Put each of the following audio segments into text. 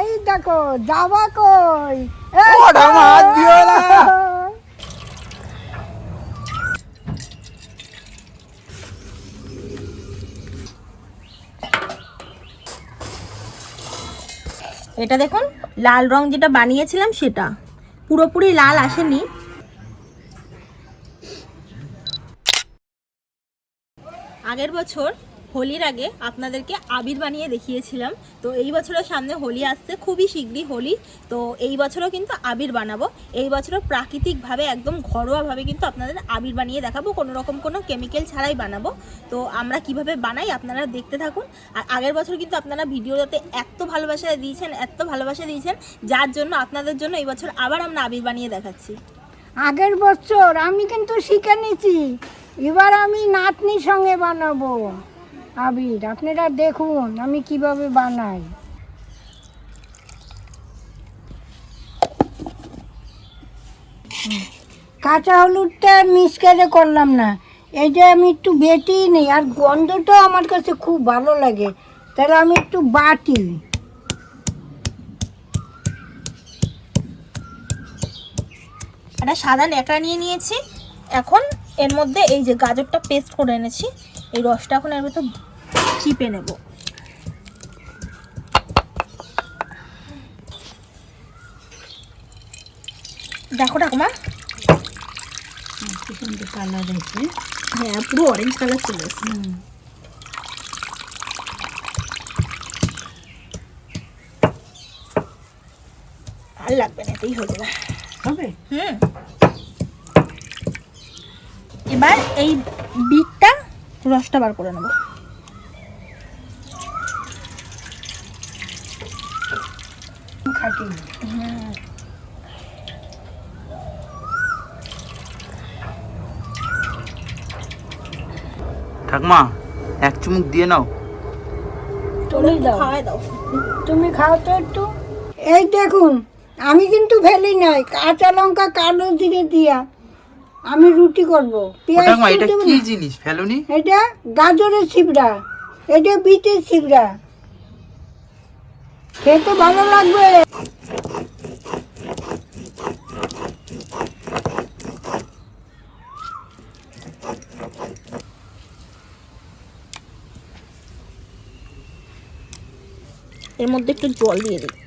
এই দেখো যাবা কই? এই হাত দিও না। এটা দেখুন লাল রং যেটা বানিয়েছিলাম সেটা। পুরোপুরি লাল আসেনি। আগের বছর হোলির আগে আপনাদেরকে আবির বানিয়ে দেখিয়েছিলাম। তো এই বছরের সামনে হোলি আসছে, খুবই শীঘ্রই হোলি। তো এই বছরও কিন্তু আবির বানাবো। এই বছরও প্রাকৃতিকভাবে একদম ঘরোয়াভাবে কিন্তু আপনাদের আবির বানিয়ে দেখাবো। কোনো রকম কোনো কেমিক্যাল ছাড়াই বানাবো। তো আমরা কীভাবে বানাই আপনারা দেখতে থাকুন। আর আগের বছর কিন্তু আপনারা ভিডিওতে এত ভালোবাসা দিয়েছেন, এত ভালোবাসা দিয়েছেন, যার জন্য আপনাদের জন্য এই বছর আবার আমরা আবির বানিয়ে দেখাচ্ছি। আগের বছর আমি কিন্তু শিখে নিয়েছি এবার আমি নাতনির সঙ্গে বানাবো। আবির, আপনারা দেখুন আমি কীভাবে বানাই। কাঁচা হলুদটা মিক্স করে করলাম না। এই যে আমি একটু বেটি নেই, আর গন্ধটাও আমার কাছে খুব ভালো লাগে। তাহলে আমি একটু বাটি। একটা সাদা ন্যাকড়া নিয়ে নিয়েছি। এখন এর মধ্যে এই যে গাজরটা পেস্ট করে এনেছি। এই রসটা এখন এর ভেতর চিপে নেব। দেখো ঠাকুমা। কালার আছে হ্যাঁ পুরো অরেঞ্জ কালার চলে আর লাগবে না এটাই হয়ে যাবে। হবে? হুম। এবার এই বিটটা রসটা বার করে নেব। খাটি ঠাকুমা এক চুমুক দিয়ে নাও। তুমি দাও। দাও। তুমি খাও তো একটু। এই দেখুন আমি কিন্তু ফেলি নাই। কাঁচা লঙ্কা কালো জিরে দিয়া। আমি রুটি করব। পেঁয়াজ এটা কি জিনিস ফেলুনি? এটা গাজরের ছিবড়া এটা বিটের ছিবড়া খেতে ভালো লাগবে। এর মধ্যে একটু জল দিয়ে দিই।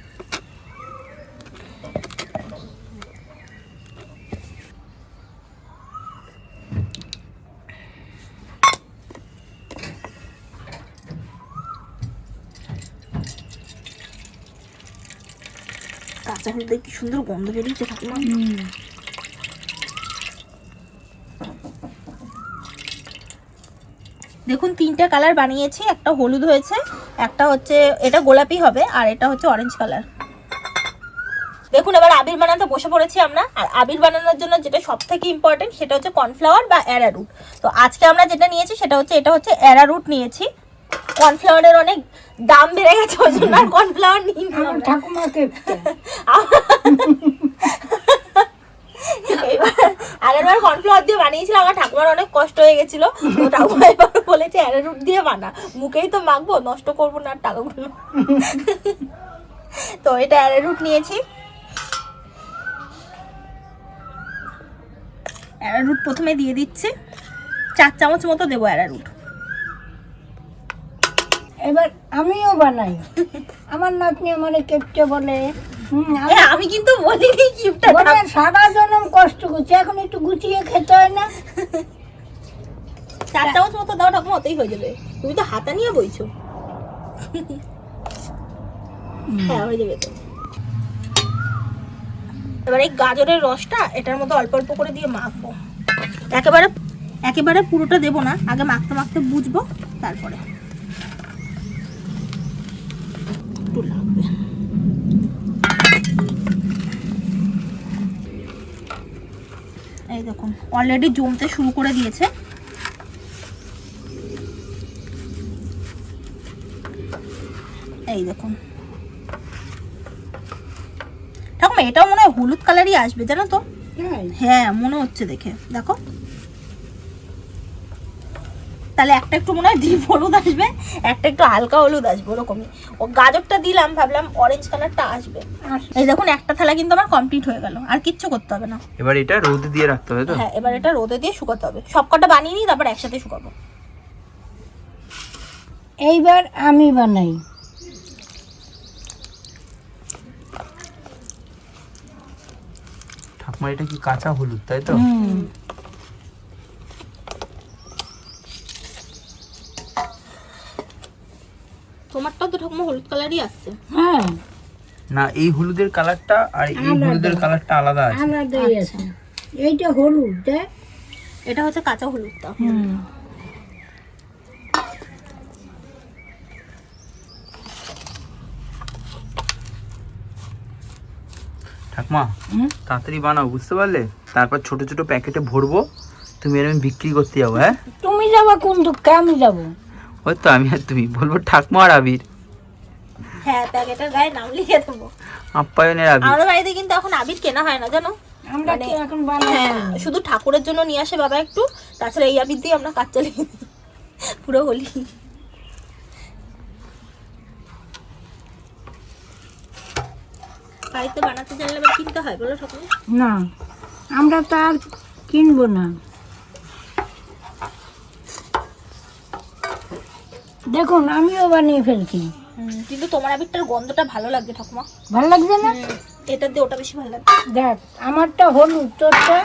কাঁচা হলুদের কি সুন্দর গন্ধ বেরিয়েছে ঠাকুমা। দেখুন, তিনটে কালার বানিয়েছি, একটা হলুদ হয়েছে, একটা হচ্ছে, এটা গোলাপি হবে, আর এটা হচ্ছে অরেঞ্জ কালার দেখুন, এবার আবির বানাতে বসে পড়েছি আমরা, আর আবির বানানোর জন্য যেটা সব থেকে ইম্পর্টেন্ট সেটা হচ্ছে কর্নফ্লাওয়ার বা অ্যারারুট তো আজকে আমরা যেটা নিয়েছি, সেটা হচ্ছে, এটা হচ্ছে অ্যারারুট নিয়েছি। কর্নফ্লাওয়ারের অনেক দাম বেড়ে গেছে ওই জন্য আর কর্নফ্লাওয়ার নিই না। ঠাকুমাকে এবার আগেরবার কর্নফ্লাওয়ার দিয়ে বানিয়েছিলাম আমার ঠাকুমার অনেক কষ্ট হয়ে গেছিল। তো ঠাকুমা এবার বলেছে অ্যারারুট দিয়ে বানা। মুখেই তো মাখবো নষ্ট করব না টাকাগুলো। তো এটা অ্যারারুট নিয়েছি। অ্যারারুট প্রথমে দিয়ে দিচ্ছি। চার চামচ মতো দেবো অ্যারারুট এবার আমিও বানাই। আমার নাতনি আমার কেপটে বলে। এ, আমি- কিন্তু বলিনি বলে সারা জনম কষ্ট করছি এখন একটু গুছিয়ে খেতে হয় না। চার চামচ মতো দাও ঠাকুমা ওতেই হয়ে যাবে। তুমি তো হাতা নিয়ে বইছো। হ্যাঁ হয়ে যাবে তো। এবার এই গাজরের রসটা এটার মধ্যে অল্প অল্প করে দিয়ে মাখবো। একেবারে একেবারে পুরোটা দেবো না আগে মাখতে মাখতে বুঝব তারপরে। একটু লাগবে। এই দেখুন অলরেডি জমতে শুরু করে দিয়েছে। এই দেখুন। ঠাকুমা এটাও মনে হয় হলুদ কালারই আসবে জানো তো? হ্যাঁ মনে হচ্ছে দেখে। দেখো। তাহলে একটা একটু মনে হয় ডিপ হলুদ আসবে একটা একটু হালকা হলুদ আসবে ওরকমই। ও গাজরটা দিলাম ভাবলাম অরেঞ্জ কালারটা আসবে। এই দেখুন একটা থালা কিন্তু আমার কমপ্লিট হয়ে গেল আর কিচ্ছু করতে হবে না। এবার এটা রোদে দিয়ে রাখতে হবে তো? হ্যাঁ এবার এটা রোদে দিয়ে শুকাতে হবে। সবকটা বানিয়ে নিই তারপর একসাথে শুকাবো। এইবার আমি বানাই। ঠাকুমা এটা কি কাঁচা হলুদ তাই তো হুম তোমারটাও তো ঠাকুমা হলুদ কালারই আসছে হ্যাঁ। না এই হলুদের কালারটা আর এই হলুদের কালারটা আলাদা আছে। আলাদাই আছে এইটা হলুদ দেখ। এটা হচ্ছে কাঁচা হলুদটা হুম। ঠাকুমা হুম? তাড়াতাড়ি বানাও বুঝতে পারলে? তারপর ছোট ছোট প্যাকেটে ভরবো তুমি এর আমি বিক্রি করতে যাব হ্যাঁ? তুমি যাব কোন দুঃখে আমি যাব। ওই তো আমি আর তুমি বলব ঠাকুমা আর আবির। হ্যাঁ প্যাকেটের গায়ে নাম লিখে দেবো। আপ্যায়নের আবির। আমাদের বাড়িতে কিন্তু এখন আবির কেনা হয় না জানো? আমরা কি মানে- এখন বানাই? হ্যাঁ শুধু ঠাকুরের জন্য নিয়ে আসে বাবা একটু তাছাড়া এই আবির দিয়ে আমরা কাজ চালিয়ে পুরো হোলি। বাড়িতে বানাতে জানলে আবার কিনতে হয় বলো ঠাকুর না আমরা তো আর কিনবো না। দেখুন আমিও বানিয়ে ফেলছি। কিন্তু তোমার আবিরটার গন্ধটা ভালো লাগবে ঠাকুমা। ভালো লাগছে না? এটা দিয়ে ওটা বেশি ভালো লাগবে। দেখ আমারটা হলুদ তোরটা?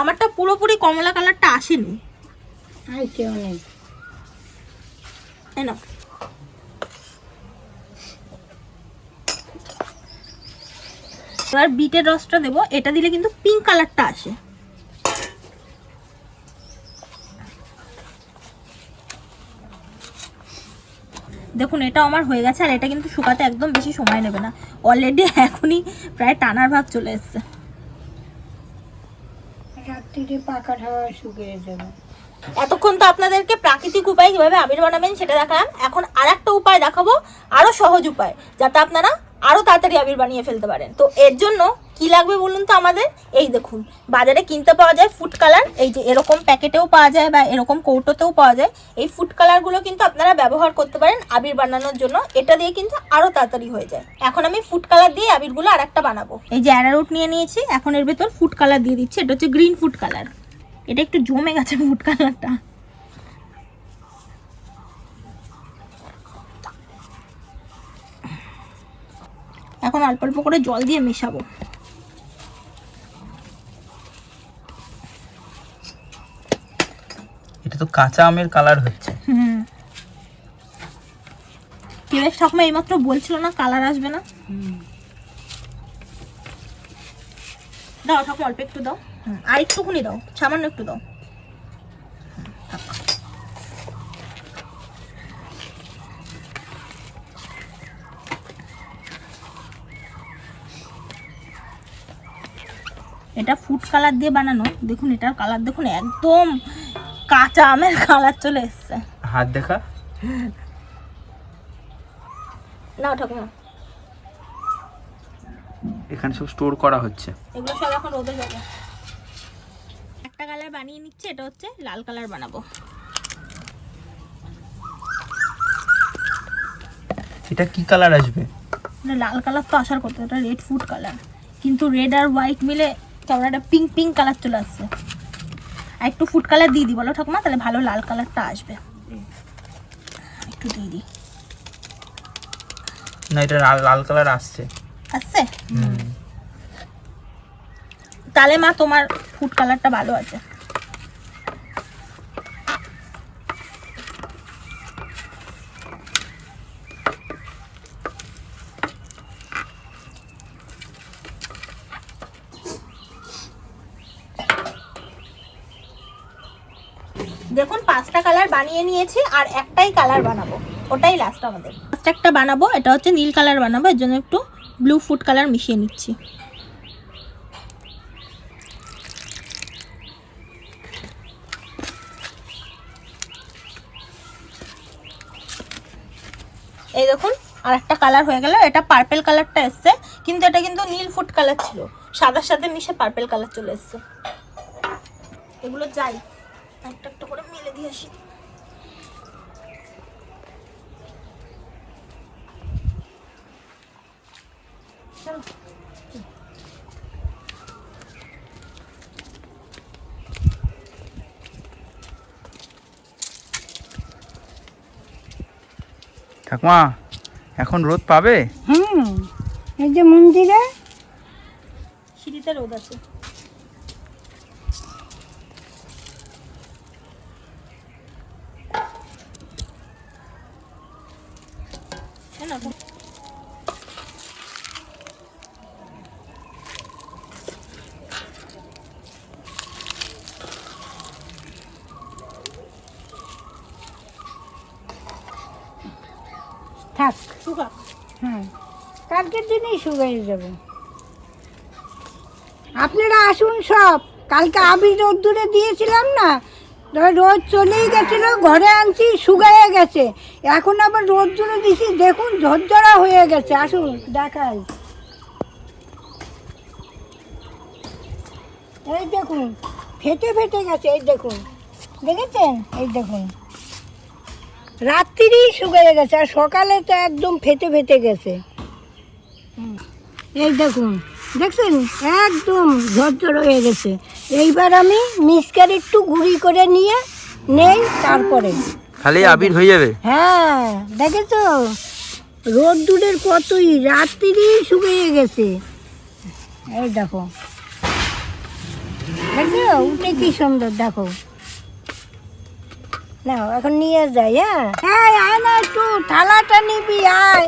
আমারটা পুরোপুরি কমলা কালারটা আসেনি। আইছে অনেক তাই না এবার বিটের রসটা দেবো এটা দিলে কিন্তু পিঙ্ক কালারটা আসে। দেখুন এটা আমার হয়ে গেছে আর এটা কিন্তু শুকাতে একদম বেশি সময় নেবে না। অলরেডি এখনই প্রায় টানার ভাব চলে এসছে। পাকা শুকিয়ে যাবে। এতক্ষণ তো আপনাদেরকে প্রাকৃতিক উপায় কীভাবে আবির বানাবেন সেটা দেখালাম। এখন আর একটা উপায় দেখাবো আরও সহজ উপায় যাতে আপনারা আরও তাড়াতাড়ি আবির বানিয়ে ফেলতে পারেন। তো এর জন্য কি লাগবে বলুন তো আমাদের? এই দেখুন, বাজারে কিনতে পাওয়া যায় ফুড কালার এই যে এরকম প্যাকেটেও পাওয়া যায় বা এরকম কৌটোতেও পাওয়া যায়। এই ফুড কালারগুলো কিন্তু আপনারা ব্যবহার করতে পারেন আবির বানানোর জন্য। এটা দিয়ে কিন্তু আরও তাড়াতাড়ি হয়ে যায়। এখন আমি ফুড কালার দিয়ে আবিরগুলো আর একটা বানাবো। এই যে অ্যারারুট নিয়ে নিয়েছি, এখন এর ভেতর ফুড কালার দিয়ে দিচ্ছি। এটা হচ্ছে গ্রিন ফুড কালার এটা একটু জমে গেছে ফুড কালারটা এখন অল্প অল্প করে জল দিয়ে মেশাবো। এটা তো কাঁচা আমের কালার হচ্ছে। হুম। কেবেশ ঠাকুমা এইমাত্র বলছিল না কালার আসবে না? দাও ঠাকুমা অল্প একটু দাও। আর একটুখানি দাও সামান্য একটু দাও। এটা ফুড কালার দিয়ে বানানো। দেখুন এটার কালার দেখুন একদম কাঁচা আমের কালার চলে এসছে। হাত দেখা। নাও ঠাকুমা এখানে সব স্টোর করা হচ্ছে। এগুলো সব এখন রোদে যাবে একটা কালার বানিয়ে নিচ্ছে এটা হচ্ছে লাল কালার বানাবো। এটা কি কালার আসবে? মানে লাল কালার তো আসার করতে এটা রেড ফুড কালার কিন্তু রেড আর হোয়াইট মিলে কেমন একটা পিঙ্ক পিঙ্ক কালার চলে আসছে। আর একটু ফুড কালার দিয়ে দিই বলো ঠাকুমা? তাহলে ভালো লাল কালারটা আসবে। একটু দিয়ে দিই। না এটা লাল লাল কালার আসছে। আসছে? তাহলে মা তোমার ফুড কালারটা ভালো আছে দেখুন পাঁচটা কালার বানিয়ে নিয়েছি আর একটাই কালার বানাবো। ওটাই লাস্ট আমাদের। লাস্ট একটা বানাবো, এটা হচ্ছে নীল কালার বানাবো, এর জন্য একটু ব্লু ফুড কালার মিশিয়ে নিচ্ছি। এই দেখুন, আর একটা কালার হয়ে গেল, এটা পার্পেল কালারটা এসছে, কিন্তু এটা কিন্তু নীল ফুড কালার ছিল। সাদার সাথে মিশে পার্পেল কালার চলে এসছে। এগুলো যাই, একটা একটা করে মেলে দিয়ে আসি। ঠাকুমা এখন রোদ পাবে? হুম এই যে মন্দিরে। সিঁড়িতে রোদ আছে এই নাও, থাক। হ্যাঁ। কালকের দিনই শুকিয়ে যাবে। আপনারা আসুন সব। কালকে আবির রোদ্দুরে দিয়েছিলাম না রোদ চলেই গেছিল ঘরে আনছি শুকাইয়ে গেছে। এখন আবার রোদ্দুরে দিছি দেখুন ঝরঝরা হয়ে গেছে। আসুন দেখাই। এই দেখুন ফেটে ফেটে গেছে এই দেখুন। দেখেছেন? এই দেখুন। রাত্রিরই শুকিয়ে গেছে আর সকালে তো একদম ফেটে ফেটে গেছে। হুম। এই দেখুন দেখছেন? একদম ঝরঝর হয়ে গেছে। এইবার আমি মিক্সকার একটু গুঁড়ি করে নিয়ে নেই তারপরে। খালি আবির হয়ে যাবে? হ্যাঁ দেখেছ? রোদ্দুরের কতই রাত্রিরই শুকিয়ে গেছে। এই দেখো। দেখো উঠে কি সুন্দর দেখো। নাও এখন নিয়ে যাই হ্যাঁ? হ্যাঁ আয় না একটু থালাটা নিবি আয়।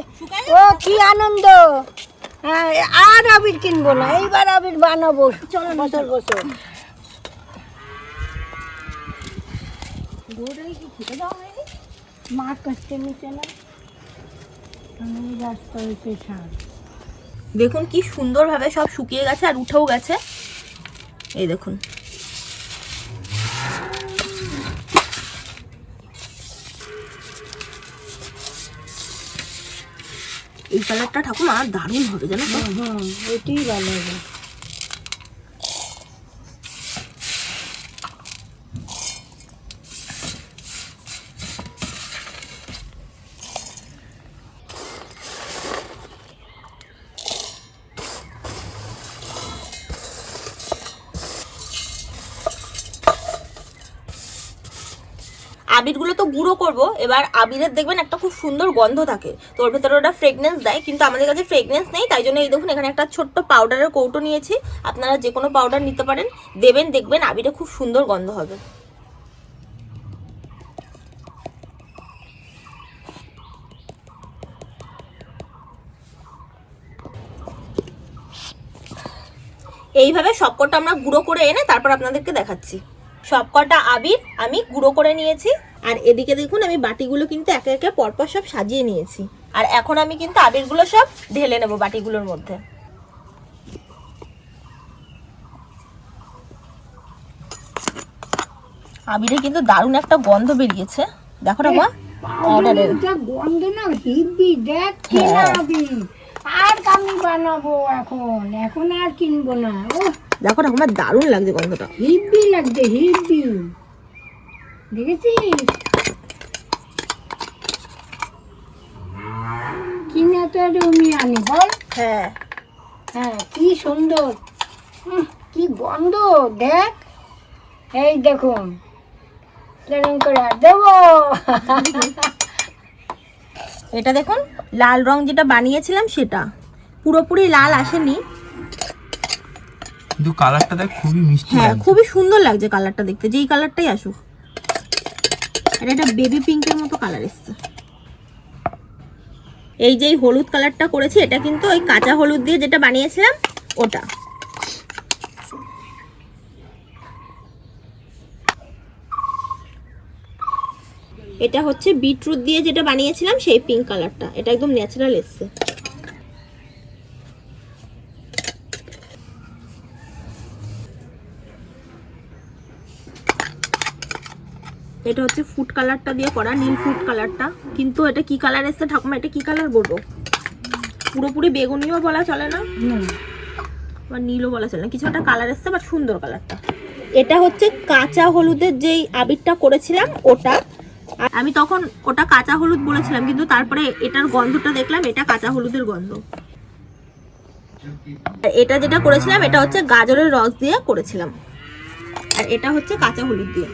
ও কি আনন্দ। হ্যাঁ আর আবির কিনবো না এইবার আবির বানাবো। চলো বছর বছর মা কাছতে নিচে না? রাস্তা হয়েছে ছাড় দেখুন কি সুন্দরভাবে সব শুকিয়ে গেছে আর উঠেও গেছে। এই দেখুন। কালারটা ঠাকুমা দারুণ হবে জানো তো। এটাই ভালো হবে। আবিরগুলো গুঁড়ো করব, এবার আবিরের দেখবেন একটা খুব সুন্দর গন্ধ থাকে। তো ওর ভেতরে ওটা ফ্রেগনেন্স দেয়, কিন্তু আমাদের কাছে ফ্রেগনেন্স নেই, তাই জন্য এই দেখুন এখানে একটা ছোট্ট পাউডারের কৌটো নিয়েছি। আপনারা যে কোনো পাউডার নিতে পারেন, দেবেন, দেখবেন, আবিরে খুব সুন্দর গন্ধ হবে। এইভাবে সবকটা আমরা গুঁড়ো করে এনে তারপর আপনাদেরকে দেখাচ্ছি। সবকটা আবির আমি গুঁড়ো করে নিয়েছি। আর এদিকে দেখুন আমি বাটিগুলো কিন্তু একে একে পরপর সব সাজিয়ে নিয়েছি। আর এখন আমি কিন্তু আবিরগুলো সব ঢেলে নেব বাটিগুলোর মধ্যে। আবিরে কিন্তু দারুণ একটা গন্ধ বেরিয়েছে। দেখো না মা অর্ডারের। গন্ধ না হিবি দেখ কি না হ্যাঁ। হবি আর আমি বানাবো এখন এখন আর কিনবো না ও দেখো না আমার দারুণ লাগছে গন্ধটা। হিব্বি লাগছে হিব্বি দেখেছিস কিনে তো আমি আনি বল। হ্যাঁ। হ্যাঁ কি সুন্দর। কি গন্ধ দেখ। এই দেখুন কেরম করে আর দেবো। এটা দেখুন লাল রং যেটা বানিয়েছিলাম সেটা। পুরোপুরি লাল আসেনি। কিন্তু কালারটা দেখ খুবই মিষ্টি হ্যাঁ খুবই সুন্দর লাগছে কালারটা দেখতে যেই কালারটাই আসুক। এটা একটা বেবি পিঙ্কের মতো কালার এসছে। এই যে হলুদ কালারটা করেছি, এটা কিন্তু ওই কাঁচা হলুদ দিয়ে যেটা বানিয়েছিলাম, ওটা। এটা হচ্ছে বিটরুট দিয়ে যেটা বানিয়েছিলাম, সেই পিঙ্ক কালারটা এটা একদম ন্যাচারাল এসছে। এটা হচ্ছে ফুড কালারটা দিয়ে করা নীল ফুড কালারটা কিন্তু এটা কি কালার এসছে ঠাকুমা এটা কি কালার বলব? পুরোপুরি বেগুনিও বলা চলে না? বা নীলও বলা চলে না কিছু একটা কালার এসছে বাট সুন্দর কালারটা এটা হচ্ছে কাঁচা হলুদের যেই আবিরটা করেছিলাম ওটা। আমি তখন ওটা কাঁচা হলুদ বলেছিলাম কিন্তু তারপরে এটার গন্ধটা দেখলাম এটা কাঁচা হলুদের গন্ধ। এটা যেটা করেছিলাম এটা হচ্ছে গাজরের রস দিয়ে করেছিলাম। আর এটা হচ্ছে কাঁচা হলুদ দিয়ে।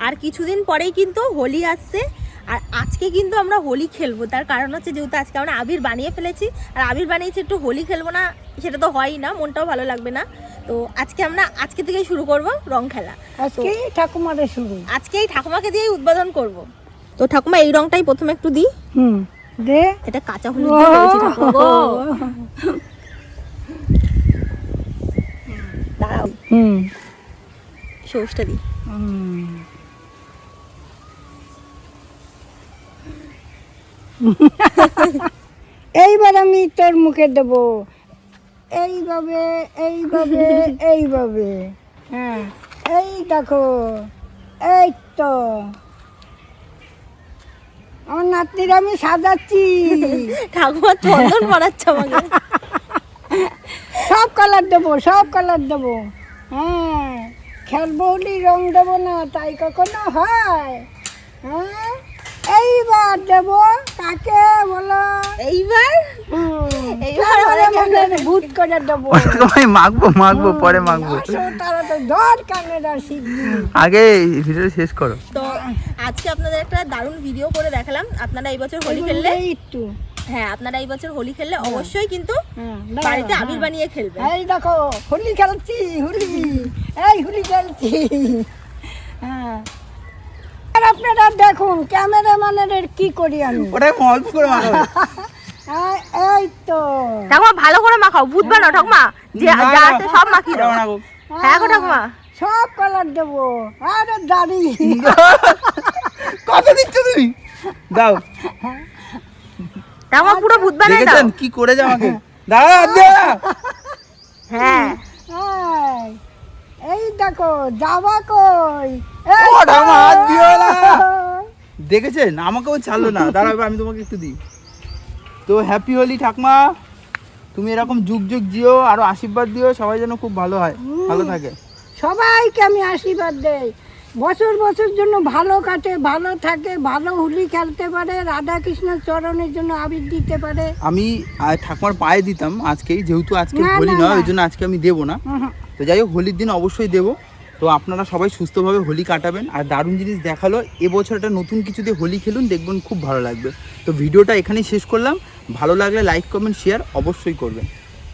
আর কিছুদিন পরেই কিন্তু হোলি আসছে। আর আজকে কিন্তু আমরা হোলি খেলব। তার কারণ হচ্ছে যেহেতু আজকে আমরা আবির বানিয়ে ফেলেছি আর আবির বানিয়েছি একটু হোলি খেলব না সেটা তো হয়ই না মনটাও ভালো লাগবে না। তো আজকে আমরা আজকে থেকেই শুরু করব রং খেলা। আজকে ঠাকুমারে শুরু। আজকে এই ঠাকুমাকে দিয়েই উদ্বোধন করব। তো ঠাকুমা এই রংটাই প্রথমে একটু দিই। হুম দে। এটা কাঁচা হলুদ দাঁড়াও। হুম। সবুজটা দিই। হুম। এইবার আমি তোর মুখে দেব। এইভাবে এইভাবে এইভাবে। হ্যাঁ এই দেখো এই তো। আমার নাতনির আমি সাজাচ্ছি। ঠাকুমা চন্দন পড়াচ্ছে আমাকে। সব কালার দেবো সব কালার দেবো। হ্যাঁ খেলব রং দেবো না তাই কখনো হয়। হ্যাঁ এইবার দেবো কাকে বলো? এইবার? এইবার তারপরে মনে ভূত করে দেবো। আমি মাখবো মাখবো পরে মাখবো। আসো তারা তো দর কানেরা শিখবি আগে ভিডিওটা শেষ করো। তো আজকে আপনাদের একটা দারুণ ভিডিও করে দেখালাম। আপনারা এই বছর হোলি খেললে একটু। হ্যাঁ আপনারা এই বছর হোলি খেললে অবশ্যই কিন্তু হ্যাঁ, বাড়িতে আবির হ্যাঁ। বানিয়ে খেলবেন এই দেখো হোলি খেলছি হোলি। এই হোলি খেলছি। হ্যাঁ। আর আপনারা দেখুন ক্যামেরাম্যানের কি করি আমি? অল্প করে এই- তো। ঠাকুমা ভালো করে মাখাও ভূত বানাও ঠাকুমা? যে না, যা আছে সব মাখিয়ে দাও। ওটা হ্যাঁ গো ঠাকুমা। সব কালার দেবো। আরে দাড়ি। কত দিচ্ছ তুমি? দাও। ঠাকুমা পুরো ভূত বানাই দাও। কি করে যে আমাকে দাঁড়া দাঁড়া হ্যাঁ। এই, এই দেখো যাবা কই? হাত দিও না। তো। দেখেছেন? আমাকেও ছাড়লো না। দাঁড়াও এবার আমি তোমাকে একটু দিই। তো হ্যাপি হোলি ঠাকমা। তুমি এরকম যুগ যুগ দিও আরও আশীর্বাদ দিও সবাই যেন খুব ভালো হয়। ভালো থাকে। সবাইকে আমি আশীর্বাদ দেই। বছর বছর জন্য ভালো কাটে ভালো থাকে ভালো হোলি খেলতে পারে রাধা কৃষ্ণের চরণের জন্য আবির দিতে পারে। আমি ঠাকুমার পায়ে দিতাম আজকেই যেহেতু আজকে হোলি নয় ওই জন্য আজকে আমি দেবো না। তো যাই হোক হোলির দিন অবশ্যই দেবো। তো আপনারা সবাই সুস্থভাবে হোলি কাটাবেন আর দারুণ জিনিস দেখাল, এবছর একটা নতুন কিছু দিয়ে হোলি খেলুন, দেখবেন খুব ভালো লাগবে। তো ভিডিওটা এখানেই শেষ করলাম, ভালো লাগলে লাইক কমেন্ট শেয়ার অবশ্যই করবেন।